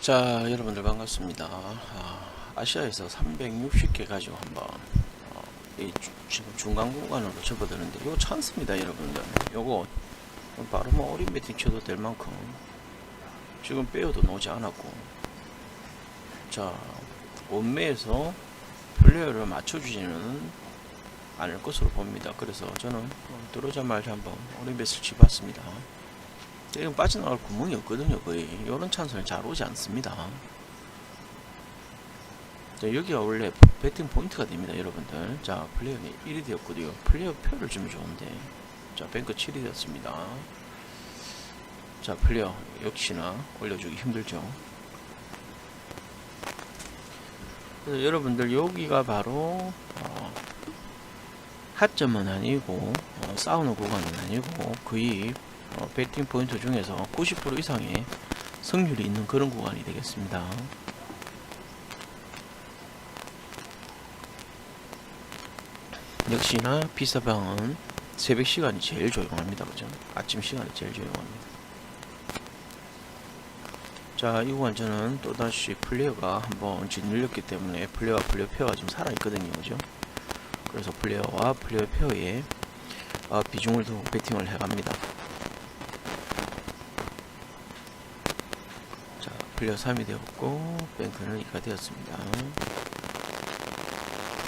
자 여러분들 반갑습니다. 아, 시아에서 360개 가지고 한번 어, 이 주- 지금 중간 구간으로 접어드는데 이거 찬스입니다 여러분들. 요거 바로 뭐 어린 배팅 쳐도 될 만큼 지금 빼어도 나오지 않았고. 자 원매에서 플레이어를 맞춰주지는 않을 것으로 봅니다. 그래서 저는 어, 들어오자마자 한번 어린 배스를 치봤습니다 지금 빠져나갈 구멍이 없거든요 거의. 이런 찬스는 잘 오지 않습니다. 자, 여기가 원래 배팅 포인트가 됩니다 여러분들. 자 플레이어는 1이 되었거든요. 플레이어 표를 주면 좋은데. 자 뱅크 7이 되었습니다. 자 플레이어 역시나 올려주기 힘들죠. 그래서 여러분들 여기가 바로 어, 하점은 아니고 어, 싸우는 구간은 아니고 거의 어, 배팅 포인트 중에서 90% 이상의 승률이 있는 그런 구간이 되겠습니다. 역시나 비사방은 새벽 시간이 제일 조용합니다. 그죠? 아침 시간이 제일 조용합니다. 자, 이 구간 저는 또다시 플레이어가 한번 짓눌렸기 때문에 플레이어와 플레이어 페어가 지금 살아있거든요. 그죠? 그래서 플레이어와 플레이어 페어에 어, 비중을 두고 배팅을 해갑니다. 자, 플레이어 3이 되었고, 뱅크는 2가 되었습니다.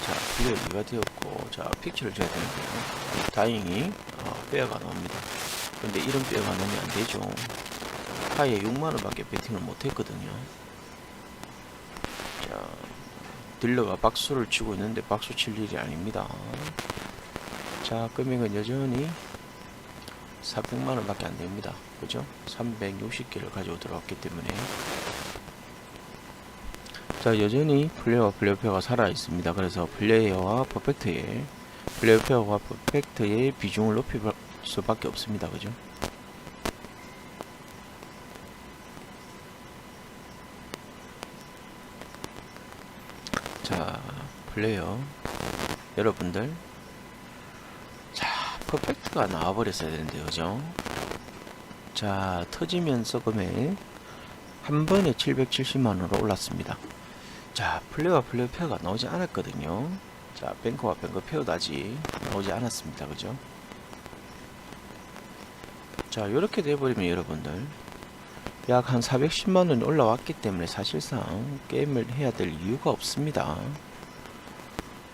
자, 플레이어 2가 되었고, 자, 픽처를 줘야 되는데요. 다행히, 어, 빼어가 나옵니다. 근데 이런 빼어가 나오면 안 되죠. 하에 6만원 밖에 배팅을 못 했거든요. 자, 딜러가 박수를 치고 있는데 박수 칠 일이 아닙니다. 자, 금액은 여전히 400만원 밖에 안 됩니다. 그죠? 360개를 가지고 들어왔기 때문에. 자, 여전히 플레이어와 플레이어페어가 살아 있습니다. 그래서 플레이어와 퍼펙트의, 플레이어페어와 퍼펙트의 비중을 높일 수밖에 없습니다. 그죠? 자, 플레이어. 여러분들. 자, 퍼펙트가 나와버렸어야 되는데, 그죠? 자, 터지면서 금액 한 번에 770만원으로 올랐습니다. 자, 플레이와 플레이 페어가 나오지 않았거든요. 자, 뱅커와 뱅커 페어도 아직 나오지 않았습니다. 그죠? 자, 이렇게 돼버리면 여러분들 약 한 410만원이 올라왔기 때문에 사실상 게임을 해야 될 이유가 없습니다.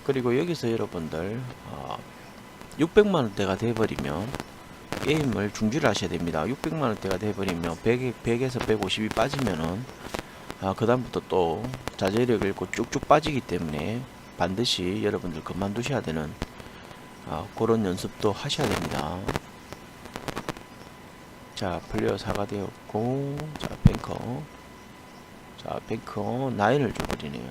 그리고 여기서 여러분들 어, 600만원대가 돼버리면 게임을 중지를 하셔야 됩니다. 600만원대가 돼버리면 100, 100에서 150이 빠지면은 아, 그 다음부터 또 자제력 잃고 쭉쭉 빠지기 때문에 반드시 여러분들 그만두셔야 되는 아, 그런 연습도 하셔야 됩니다. 자, 플레이어 4가 되었고, 자, 뱅커. 자, 뱅커 9을 줘버리네요.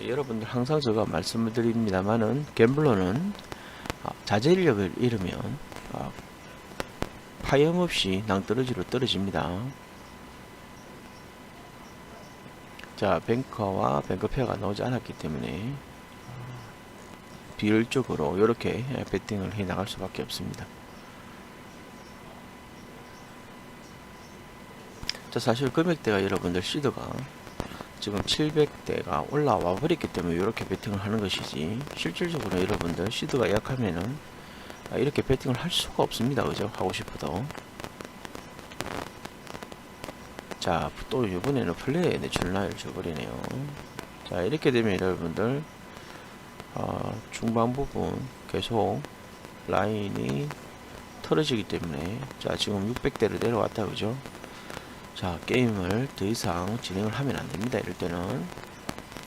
예, 여러분들 항상 제가 말씀을 드립니다만은 갬블러는 아, 자제력을 잃으면 아, 파염 없이 낭떠러지로 떨어집니다. 자, 뱅커와 뱅커 페어가 나오지 않았기 때문에 아, 비율적으로 이렇게 배팅을 해 나갈 수밖에 없습니다. 자, 사실 금액대가 여러분들 시드가 지금 700대가 올라와 버렸기 때문에 이렇게 배팅을 하는 것이지 실질적으로 여러분들 시드가 약하면은 아, 이렇게 배팅을 할 수가 없습니다. 그죠? 하고 싶어도 자 또 이번에는 플레이에 내출라를 줘버리네요. 자 이렇게 되면 여러분들 어, 중반 부분 계속 라인이 틀어지기 때문에 자 지금 600대를 내려왔다 그죠? 자 게임을 더 이상 진행을 하면 안 됩니다 이럴 때는.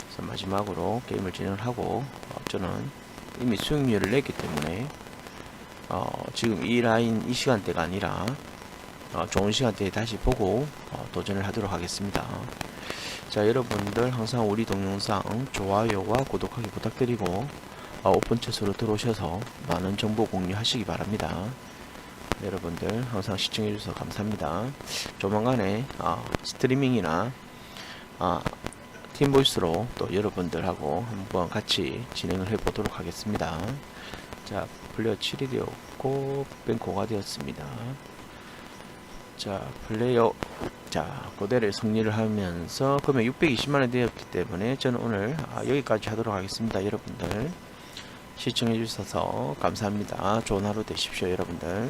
그래서 마지막으로 게임을 진행을 하고 어, 저는 이미 수익률을 냈기 때문에 어, 지금 이 라인 이 시간대가 아니라 어, 좋은 시간대에 다시 보고 어, 도전을 하도록 하겠습니다 자 여러분들 항상 우리 동영상 좋아요와 구독하기 부탁드리고 어, 오픈챗으로 들어오셔서 많은 정보 공유하시기 바랍니다 여러분들 항상 시청해주셔서 감사합니다. 조만간에 어, 스트리밍이나 어, 팀보이스로 또 여러분들하고 한번 같이 진행을 해보도록 하겠습니다. 자, 플레이어 7이 되었고 뱅코가 되었습니다. 자 플레이어 자 그대로 승리를 하면서 금액 620만원 되었기 때문에 저는 오늘 아, 여기까지 하도록 하겠습니다 여러분들. 시청해 주셔서 감사합니다. 좋은 하루 되십시오 여러분들